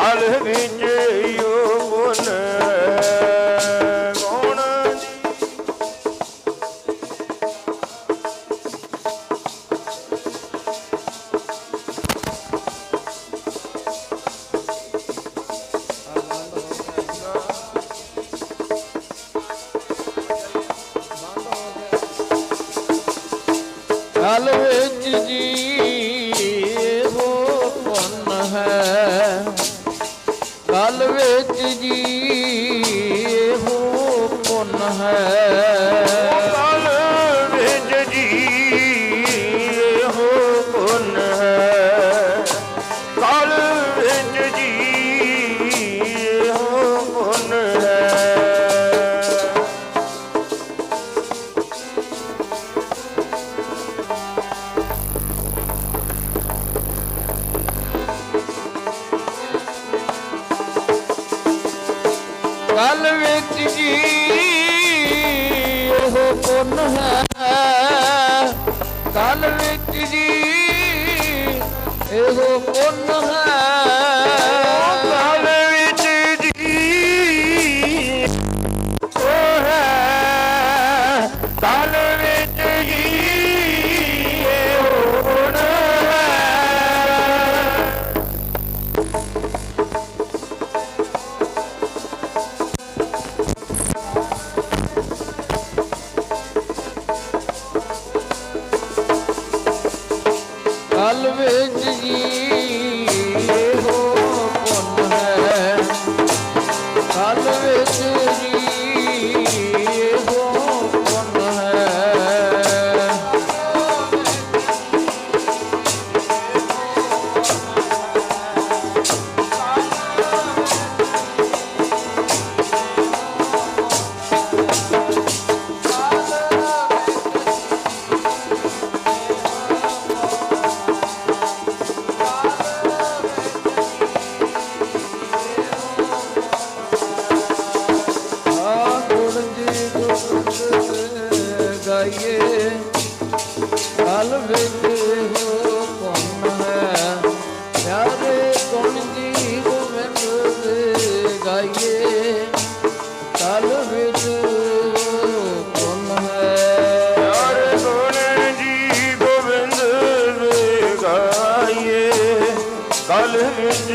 I love you. ভক্তিজি এগো পণ্য Kalı ਜਲ ਵਿੱਚ ਹੋ ਕੋਨ ਹੈ? ਪਿਆਰੇ ਗੁਣ ਜੀ ਗੋਵਿੰਦ ਦੇ ਗਾਈਏ ਜਲ ਵਿੱਚ ਕੋਨ ਹੈ? ਪਿਆਰੇ ਗੁਣ ਜੀ ਗੋਵਿੰਦ ਦੇ ਗਾਈਏ ਜਲ ਵਿੱਚ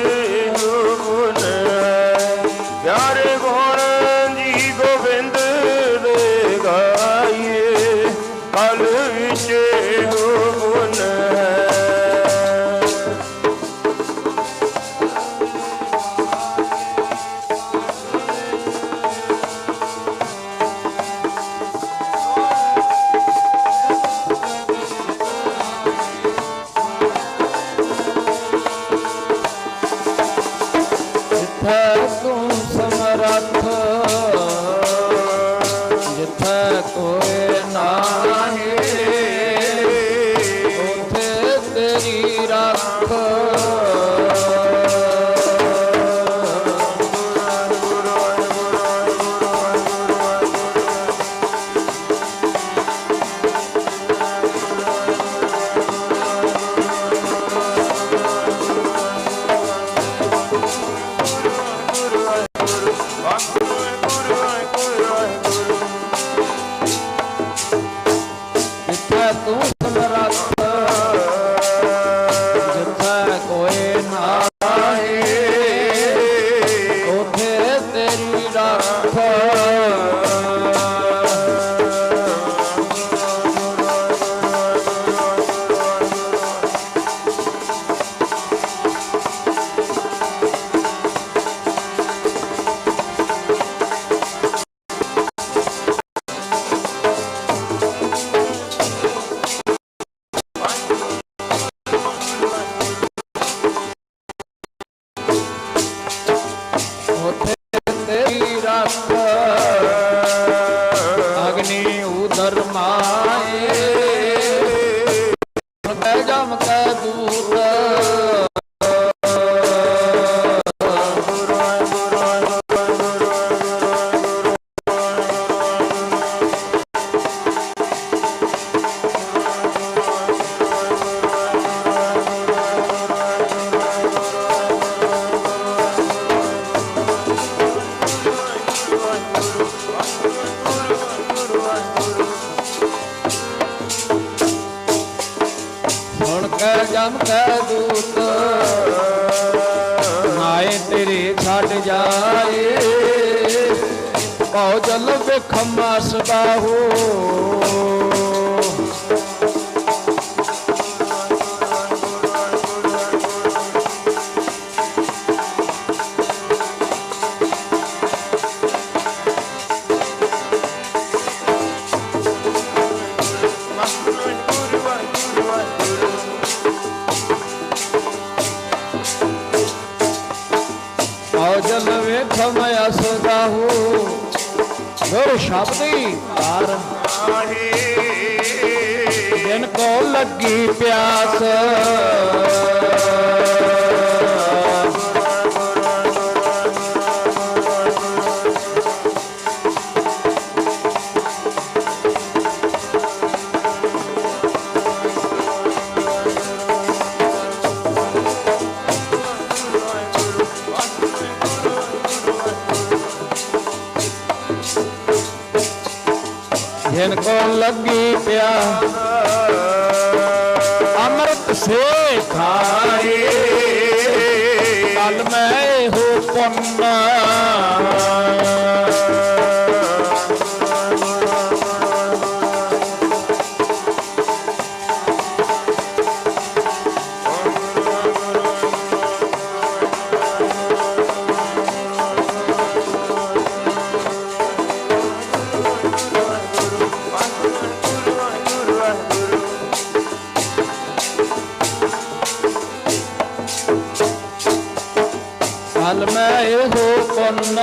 ਸੁਣ ਜਮ ਕੈ ਦੂਤ। ਨਾਏ ਤੇਰੇ ਛੱਡ ਜਾਏ। ਪਾਉ ਜਲ ਵੇਖਮਾ ਸਦਾਹੋ ਪਾਉ ਜਲ ਵੇਖਮਾ ਸਦਾਹੋ ਗੁਰ ਸ਼ਬਦੀ ਧਾਰ ਆਹੇ ਦਿਨ ਕੋ ਲੱਗੀ ਪਿਆਸ ਕੋ ਲੱਗੀ ਪਿਆਸ ਅੰਮ੍ਰਿਤ ਸੇ ਖਾਏ। ਕਲ ਮੈਂ ਹੋ ਪੁੰਨ। ਕਲ ਮੈਂ ਹੋ ਪੁੰਨ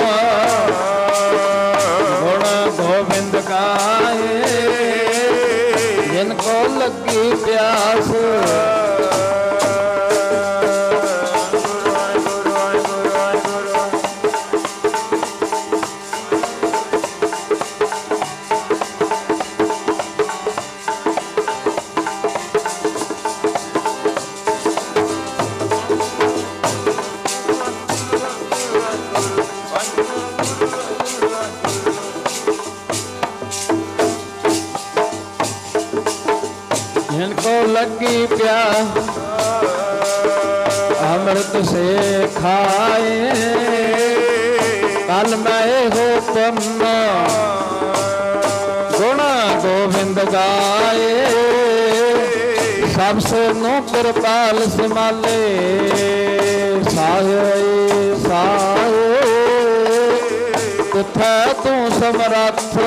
ਗੁਣ ਗੋਬਿੰਦ ਗਾਏ। ਜਿਨ ਕੋ ਲੱਗੀ ਪਿਆਸ ਲੱਗੀ ਪਿਆ। ਅੰਮ੍ਰਿਤ ਸੇ ਖਾਏ। ਕਲ ਮੈਂ ਹੋ ਪੁੰਨ ਗੁਣ ਗੋਬਿੰਦ ਗਾਏ। ਸਭ ਸੇ ਨੂੰ ਕਿਰਪਾਲ ਸਮਾਲੇ ਸਾਹਿ ਸਾਹਿ। ਕਿਥੈ ਤੂੰ ਸਮਰੱਥ।